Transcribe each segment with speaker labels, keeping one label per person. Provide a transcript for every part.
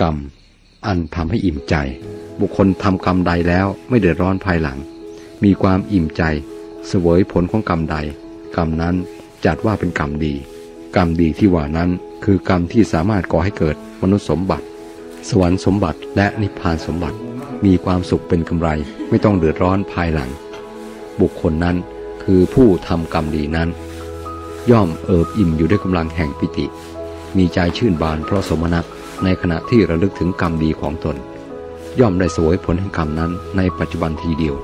Speaker 1: กรรม อันทำให้อิ่มใจ บุคคลทำกรรมใดแล้วไม่เดือดร้อนภายหลัง มีความอิ่มใจ เสวยผลของกรรมใด กรรมนั้นจัดว่าเป็นกรรมดี กรรมดีที่ว่านั้นคือกรรมที่สามารถก่อให้เกิดมนุษย์สมบัติ สวรรค์สมบัติและนิพพานสมบัติ มีความสุขเป็นกำไรไม่ต้องเดือดร้อนภายหลัง บุคคลนั้นคือผู้ทำกรรมดีนั้น ย่อมเอิบอิ่มอยู่ด้วยกำลังแห่งปิติ มีใจชื่นบานเพราะสมนัต ในขณะที่ระลึกถึงกรรมดีของตน ย่อมได้สวยผลแห่งกรรมนั้นในปัจจุบันทีเดียว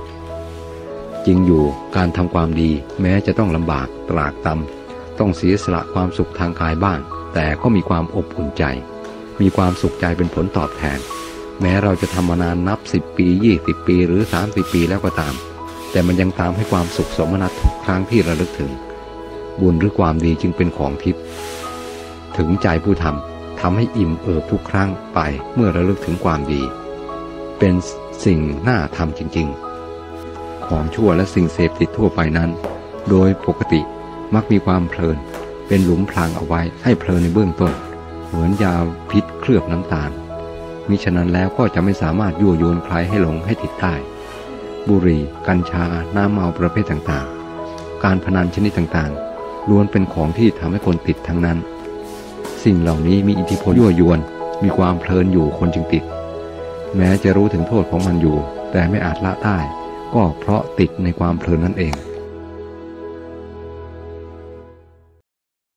Speaker 1: จริงอยู่การทำความดีแม้จะต้องลำบากตรากตำต้องเสียสละความสุขทางกายบ้าง แต่ก็มีความอบอุ่นใจ มีความสุขใจเป็นผลตอบแทน แม้เราจะทำมานานนับ 10 ปี 20 ปีหรือ 30 ปีแล้วก็ตาม แต่มันยังตามให้ความสุขสมนัตทุกครั้งที่ระลึกถึง บุญหรือความดีจึงเป็นของทิพย์ถึงใจผู้ทำ ทำให้อิ่มเอิบทุกครั้งไปเมื่อระลึกถึงความดี เป็นสิ่งน่าทำจริง ๆ ของชั่วและสิ่งเสพติดทั่วไปนั้น โดยปกติมักมีความเพลิน เป็นหลุมพรางเอาไว้ให้เพลินในเบื้องต้น เหมือนยาพิษเคลือบน้ำตาลมิฉะนั้นแล้วก็จะไม่สามารถยั่วยวนใครให้หลงให้ติดได้บุหรี่ กัญชา น้ำเมาประเภทต่างๆ การพนันชนิดต่างๆ ล้วนเป็นของที่ทำให้คนติดทั้งนั้น สิ่งเหล่านี้มีอิทธิพลยั่วยวน มีความเพลินอยู่คนจึงติด แม้จะรู้ถึงโทษของมันอยู่ แต่ไม่อาจละได้ ก็เพราะติดในความเพลินนั่นเอง